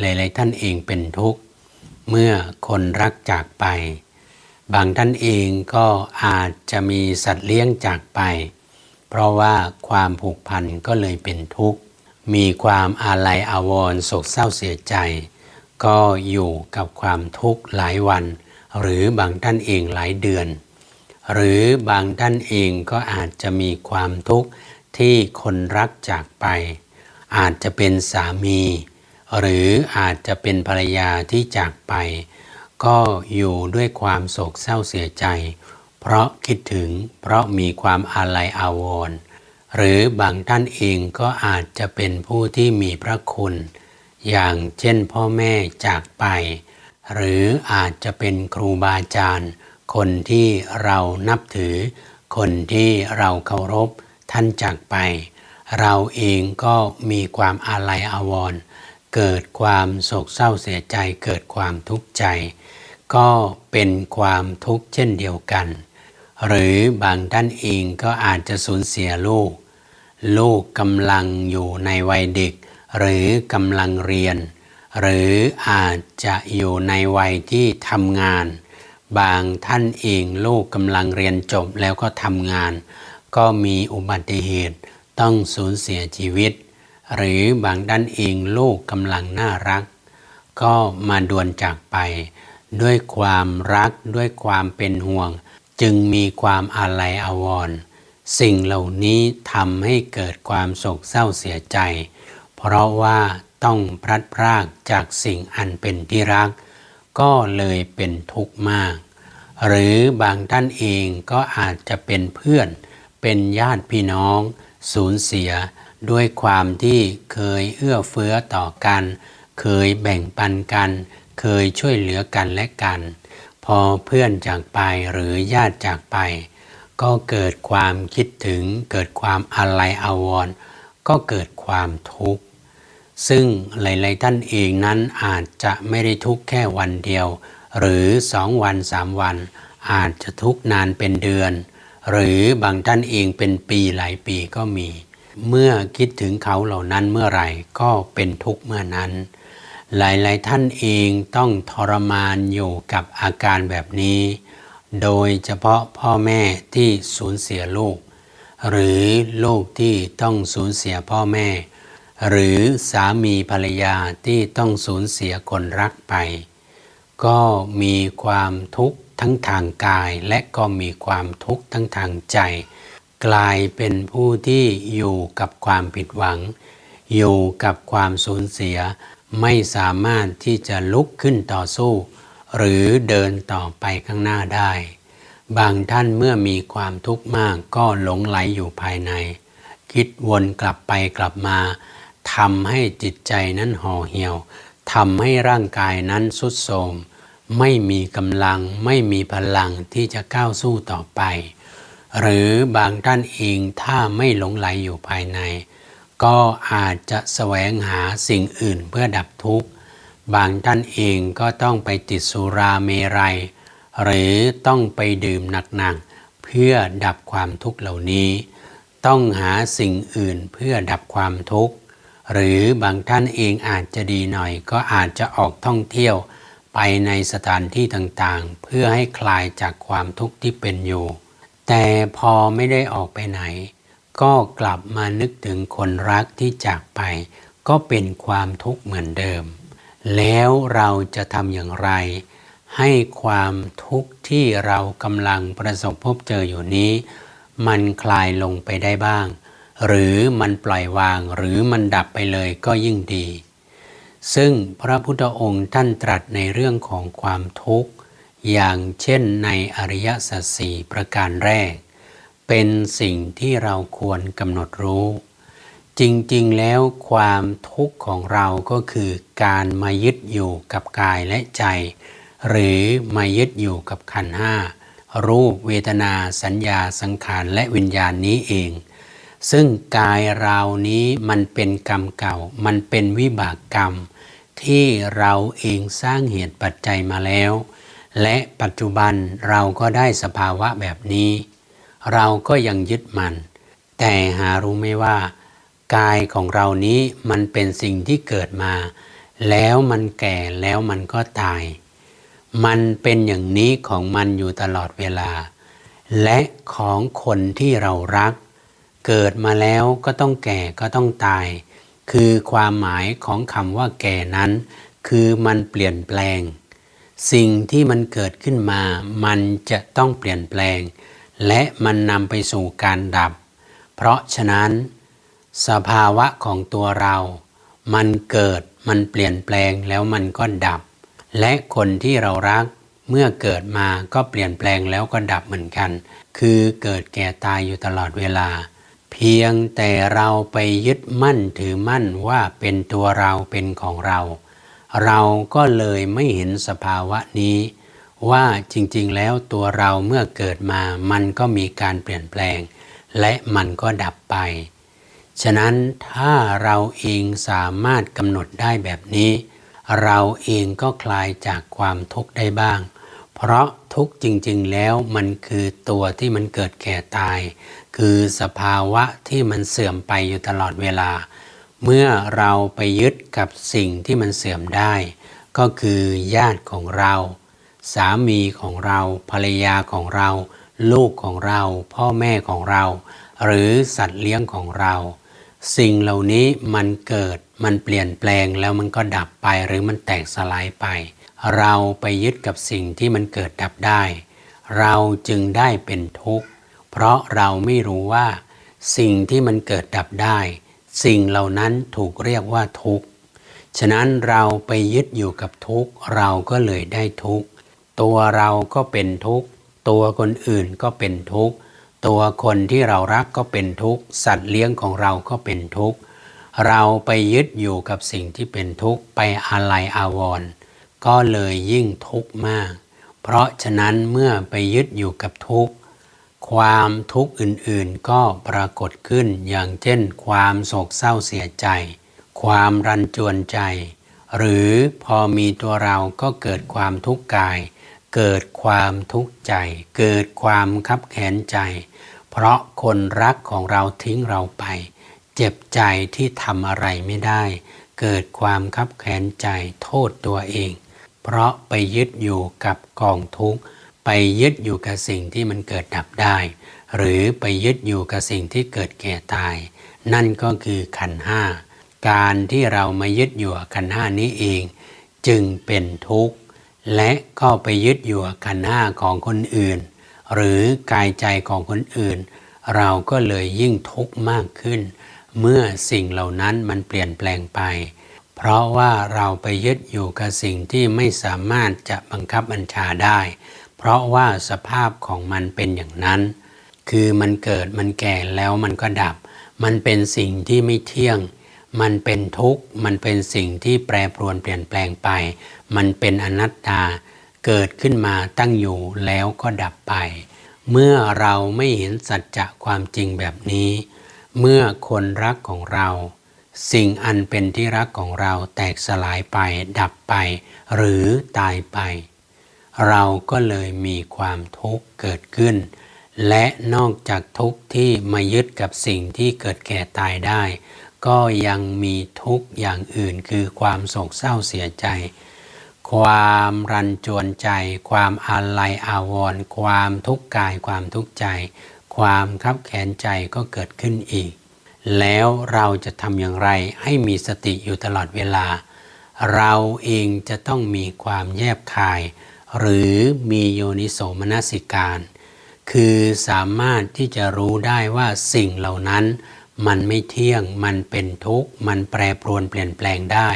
หลาย ๆ ท่านเองเป็นทุกข์เมื่อคนรักจากไป บางท่านเองก็อาจจะมีสัตว์เลี้ยงจากไป เพราะว่าความผูกพันก็เลยเป็นทุกข์ มีความอาลัยอาวรณ์โศกเศร้าเสียใจ ก็อยู่กับความทุกข์หลายวัน หรือบางท่านเองหลายเดือน หรือบางท่านเองก็อาจจะมีความทุกข์ที่คนรักจากไป อาจจะเป็นสามี หรืออาจจะเป็นภรรยาที่จากไป ก็อยู่ด้วยความโศกเศร้าเสียใจ เพราะคิดถึงเพราะมีความอาลัยอาวรณ์หรือบางท่านเองก็อาจจะเป็นผู้ที่มีพระคุณ อย่างเช่นพ่อแม่จากไป หรืออาจจะเป็นครูบาอาจารย์ คนที่เรานับถือ คนที่เราเคารพท่านจากไป เราเองก็มีความอาลัยอาวรณ์ เกิดความโศกเศร้าเสียใจ เกิดความทุกข์ใจ ก็เป็นความทุกข์เช่นเดียวกัน หรือบางท่านเองก็อาจจะสูญเสียลูก ลูกกำลังอยู่ในวัยเด็ก หรือกำลังเรียน หรืออาจจะอยู่ในวัยที่ทำงาน บางท่านเองลูกกำลังเรียนจบแล้วก็ทำงาน ก็มีอุบัติเหตุต้องสูญเสียชีวิต หรือบางด้านเองลูกกำลังน่ารัก ก็มาด่วนจากไป ด้วยความรักด้วยความเป็นห่วง จึงมีความอาลัยอาวรณ์สิ่งเหล่านี้ทำให้เกิดความโศกเศร้าเสียใจ เพราะว่าต้องพลัดพรากจากสิ่งอันเป็นที่รัก ก็เลยเป็นทุกข์มาก หรือบางท่านเองก็อาจจะเป็นเพื่อน เป็นญาติพี่น้อง สูญเสีย ด้วยความที่เคยเอื้อเฟื้อต่อกัน เคยแบ่งปันกัน เคยช่วยเหลือกันและกัน พอเพื่อนจากไปหรือญาติจากไป ก็เกิดความคิดถึง เกิดความอาลัยอาวรณ์ก็เกิดความทุกข์ ซึ่งหลาย ๆ ท่านเองนั้นอาจจะไม่ได้ทุกข์แค่วันเดียว หรือสองวันสามวัน อาจจะทุกข์นานเป็นเดือน หรือบางท่านเองเป็นปีหลายปีก็มี เมื่อคิดถึงเขาเหล่านั้นเมื่อไหร่ก็เป็นทุกข์เมื่อนั้น หลายๆท่านเองต้องทรมานอยู่กับอาการแบบนี้ โดยเฉพาะพ่อแม่ที่สูญเสียลูก หรือลูกที่ต้องสูญเสียพ่อแม่ หรือสามีภรรยาที่ต้องสูญเสียคนรักไป ก็มีความทุกข์ทั้งทางกายและก็มีความทุกข์ทั้งทางใจ กลายเป็นผู้ที่อยู่กับความผิดหวัง อยู่กับความสูญเสีย ไม่สามารถที่จะลุกขึ้นต่อสู้ หรือเดินต่อไปข้างหน้าได้ บางท่านเมื่อมีความทุกข์มากก็หลงไหลอยู่ภายใน คิดวนกลับไปกลับมาทำให้จิตใจนั้นห่อเหี่ยวทำให้ร่างกายนั้นสุดโทมไม่มีกำลังไม่มีพลังที่จะก้าวสู้ต่อไป หรือบางท่านเองถ้าไม่หลงไหลอยู่ภายใน ก็อาจจะแสวงหาสิ่งอื่นเพื่อดับทุกข์ บางท่านเองก็ต้องไปติดสุราเมรัย หรือต้องไปดื่มหนักๆเพื่อดับความทุกข์เหล่านี้ ต้องหาสิ่งอื่นเพื่อดับความทุกข์ หรือบางท่านเองอาจจะดีหน่อย ก็อาจจะออกท่องเที่ยวไปในสถานที่ต่างๆ เพื่อให้คลายจากความทุกข์ที่เป็นอยู่ แต่พอไม่ได้ออกไปไหน ก็กลับมานึกถึงคนรักที่จากไป ก็เป็นความทุกข์เหมือนเดิม แล้วเราจะทำอย่างไร ให้ความทุกข์ที่เรากำลังประสบพบเจออยู่นี้ มันคลายลงไปได้บ้าง หรือมันปล่อยวางหรือมันดับไปเลยก็ยิ่งดี ซึ่งพระพุทธองค์ท่านตรัสในเรื่องของความทุกข์ อย่างเช่นในอริยสัจสี่ประการแรก เป็นสิ่งที่เราควรกำหนดรู้ จริงๆแล้วความทุกข์ของเราก็คือการมายึดอยู่กับกายและใจ หรือมายึดอยู่กับขันห้ารูปเวทนาสัญญาสังขารและวิญญาณนี้เอง ซึ่งกายเรานี้มันเป็นกรรมเก่า มันเป็นวิบากกรรม ที่เราเองสร้างเหตุปัจจัยมาแล้ว และปัจจุบันเราก็ได้สภาวะแบบนี้ เราก็ยังยึดมัน แต่หารู้ไหมว่า กายของเรานี้มันเป็นสิ่งที่เกิดมา แล้วมันแก่แล้วมันก็ตาย มันเป็นอย่างนี้ของมันอยู่ตลอดเวลา และของคนที่เรารัก เกิดมาแล้วก็ต้องแก่ก็ต้องตาย คือความหมายของคำว่าแก่นั้น คือมันเปลี่ยนแปลง สิ่งที่มันเกิดขึ้นมา มันจะต้องเปลี่ยนแปลง และมันนำไปสู่การดับ เพราะฉะนั้น สภาวะของตัวเรา มันเกิดมันเปลี่ยนแปลงแล้วมันก็ดับ และคนที่เรารักเมื่อเกิดมาก็เปลี่ยนแปลงแล้วก็ดับเหมือนกัน คือเกิดแก่ตายอยู่ตลอดเวลา เพียงแต่เราไปยึดมั่นถือมั่นว่าเป็นตัวเราเป็นของเรา เราก็เลยไม่เห็นสภาวะนี้ ว่าจริงๆแล้วตัวเราเมื่อเกิดมามันก็มีการเปลี่ยนแปลง และมันก็ดับไป ฉะนั้นถ้าเราเองสามารถกำหนดได้แบบนี้ เราเองก็คลายจากความทุกข์ได้บ้าง เพราะทุกข์จริงๆแล้วมันคือตัวที่มันเกิดแก่ตาย คือสภาวะที่มันเสื่อมไปอยู่ตลอดเวลา เมื่อเราไปยึดกับสิ่งที่มันเสื่อมได้ ก็คือญาติของเรา สามีของเราภรรยาของเรา ลูกของเรา พ่อแม่ของเรา หรือสัตว์เลี้ยงของเรา สิ่งเหล่านี้มันเกิดมันเปลี่ยนแปลงแล้วมันก็ดับไปหรือมันแตกสลายไป เราไปยึดกับสิ่งที่มันเกิดดับได้ เราจึงได้เป็นทุกข์ เพราะเราไม่รู้ว่า สิ่งที่มันเกิดดับได้ สิ่งเหล่านั้นถูกเรียกว่าทุกข์ฉะนั้นเราไปยึดอยู่กับทุกข์เราก็เลยได้ทุกข์ตัวเราก็เป็นทุกข์ตัวคนอื่นก็เป็นทุกข์ตัวคนที่เรารักก็เป็นทุกข์สัตว์เลี้ยงของเราก็เป็นทุกข์เราไปยึดอยู่กับสิ่งที่เป็นทุกข์ไปอาลัยอาวรณ์ก็เลยยิ่งทุกข์มาก เพราะฉะนั้นเมื่อไปยึดอยู่กับทุกข์ ความทุกข์อื่นๆ ก็ปรากฏขึ้นอย่างเช่น ความโศกเศร้าเสียใจ ความรันจวนใจ หรือพอมีตัวเราก็เกิดความทุกข์กาย เกิดความทุกข์ใจ เกิดความคับแค้นใจ เพราะคนรักของเราทิ้งเราไป เจ็บใจที่ทำอะไรไม่ได้ เกิดความคับแค้นใจโทษตัวเอง เพราะไปยึดอยู่กับกองทุกข์ ไปยึดอยู่กับสิ่งที่มันเกิดดับได้ หรือไปยึดอยู่กับสิ่งที่เกิดแก่ตาย นั่นก็คือขันห้าการที่เรามายึดอยู่กับขันห้านี้เอง จึงเป็นทุกข์ และก็ไปยึดอยู่กับขันห้าของคนอื่น หรือกายใจของคนอื่น เราก็เลยยิ่งทุกข์มากขึ้น เมื่อสิ่งเหล่านั้นมันเปลี่ยนแปลงไป เพราะว่าเราไปยึดอยู่กับสิ่งที่ไม่สามารถจะบังคับบัญชาได้ เพราะว่าสภาพของมันเป็นอย่างนั้น คือมันเกิดมันแก่แล้วมันก็ดับ มันเป็นสิ่งที่ไม่เที่ยง มันเป็นทุกข์ มันเป็นสิ่งที่แปรปรวนเปลี่ยนแปลงไป มันเป็นอนัตตา เกิดขึ้นมาตั้งอยู่แล้วก็ดับไป เมื่อเราไม่เห็นสัจจะความจริงแบบนี้ เมื่อคนรักของเรา สิ่งอันเป็นที่รักของเราแตกสลายไปดับไป หรือตายไป เราก็เลยมีความทุกข์เกิดขึ้น และนอกจากทุกข์ที่มายึดกับสิ่งที่เกิดแก่ตายได้ ก็ยังมีทุกข์อย่างอื่นคือความโศกเศร้าเสียใจ ความรันจวนใจ ความอาลัยอาวรณ์ความทุกข์กายความทุกข์ใจ ความคับแขนใจก็เกิดขึ้นอีก แล้วเราจะทำอย่างไรให้มีสติอยู่ตลอดเวลา เราเองจะต้องมีความแยบคาย หรือมีโยนิโสมนสิการ คือสามารถที่จะรู้ได้ว่าสิ่งเหล่านั้น มันไม่เที่ยงมันเป็นทุกข์ มันแปรปรวนเปลี่ยนแปลงได้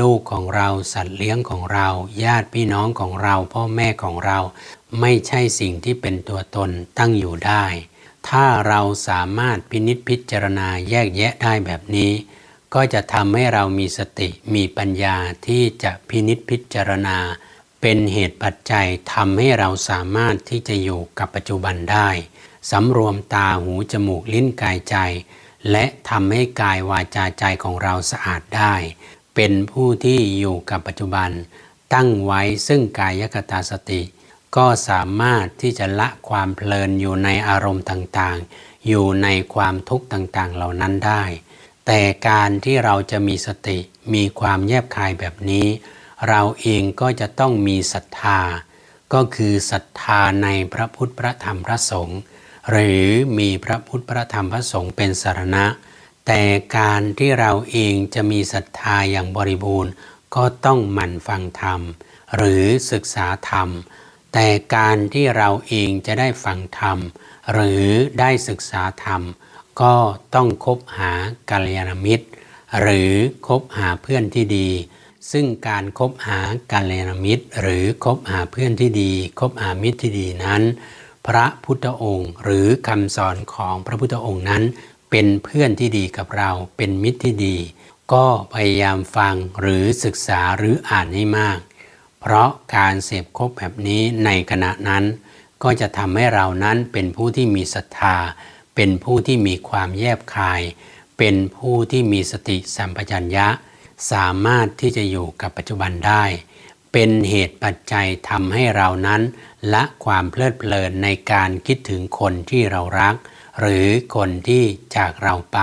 ลูกของเราสัตว์เลี้ยงของเรา ญาติพี่น้องของเรา พ่อแม่ของเรา ไม่ใช่สิ่งที่เป็นตัวตนตั้งอยู่ได้ ถ้าเราสามารถพินิจพิจารณาแยกแยะได้แบบนี้ก็จะทำให้เรามีสติมีปัญญาที่จะพินิจพิจารณา เป็นเหตุปัจจัยทำให้เราสามารถที่จะอยู่กับปัจจุบันได้สำรวมตาหูจมูกลิ้นกายใจ และทำให้กายวาจาใจของเราสะอาดได้ เป็นผู้ที่อยู่กับปัจจุบัน ตั้งไว้ซึ่งกายคตาสติ ก็สามารถที่จะละความเพลินอยู่ในอารมณ์ต่างๆ อยู่ในความทุกข์ต่างๆ เหล่านั้นได้ แต่การที่เราจะมีสติมีความแยบคายแบบนี้ เราเองก็จะต้องมีศรัทธา ก็คือศรัทธาในพระพุทธพระธรรมพระสงฆ์หรือมีพระพุทธพระธรรมพระสงฆ์เป็นสารณะ แต่การที่เราเองจะมีศรัทธาอย่างบริบูรณ์ ก็ต้องหมั่นฟังธรรม หรือศึกษาธรรม แต่การที่เราเองจะได้ฟังธรรม หรือได้ศึกษาธรรม ก็ต้องคบหากัลยาณมิตร หรือคบหาเพื่อนที่ดี ซึ่งการคบหากัลยาณมิตร หรือคบหาเพื่อนที่ดีคบหามิตรที่ดีนั้น พระพุทธองค์ หรือคำสอนของพระพุทธองค์นั้น เป็นเพื่อนที่ดีกับเราเป็นมิตรที่ดี ก็พยายามฟังหรือศึกษาหรืออ่านให้มาก เพราะการเสพคบแบบนี้ในขณะนั้น ก็จะทำให้เรานั้นเป็นผู้ที่มีศรัทธา เป็นผู้ที่มีความแยบคาย เป็นผู้ที่มีสติสัมปชัญญะ สามารถที่จะอยู่กับปัจจุบันได้ เป็นเหตุปัจจัยทำให้เรานั้น ละความเพลิดเพลินในการคิดถึงคนที่เรารัก หรือคนที่จากเราไป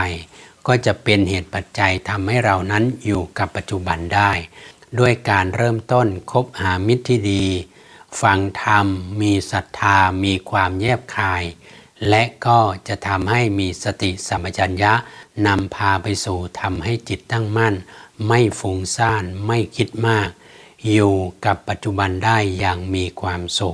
ก็จะเป็นเหตุปัจจัยทำให้เรานั้นอยู่กับปัจจุบันได้ ด้วยการเริ่มต้นคบหามิตรที่ดี ฟังธรรม มีศรัทธา มีความแยบคายและก็จะทำให้มีสติสัมปชัญญะนำพาไปสู่ทำให้จิตตั้งมั่น ไม่ฟุ้งซ่านไม่คิดมาก อยู่กับปัจจุบันได้อย่างมีความสุข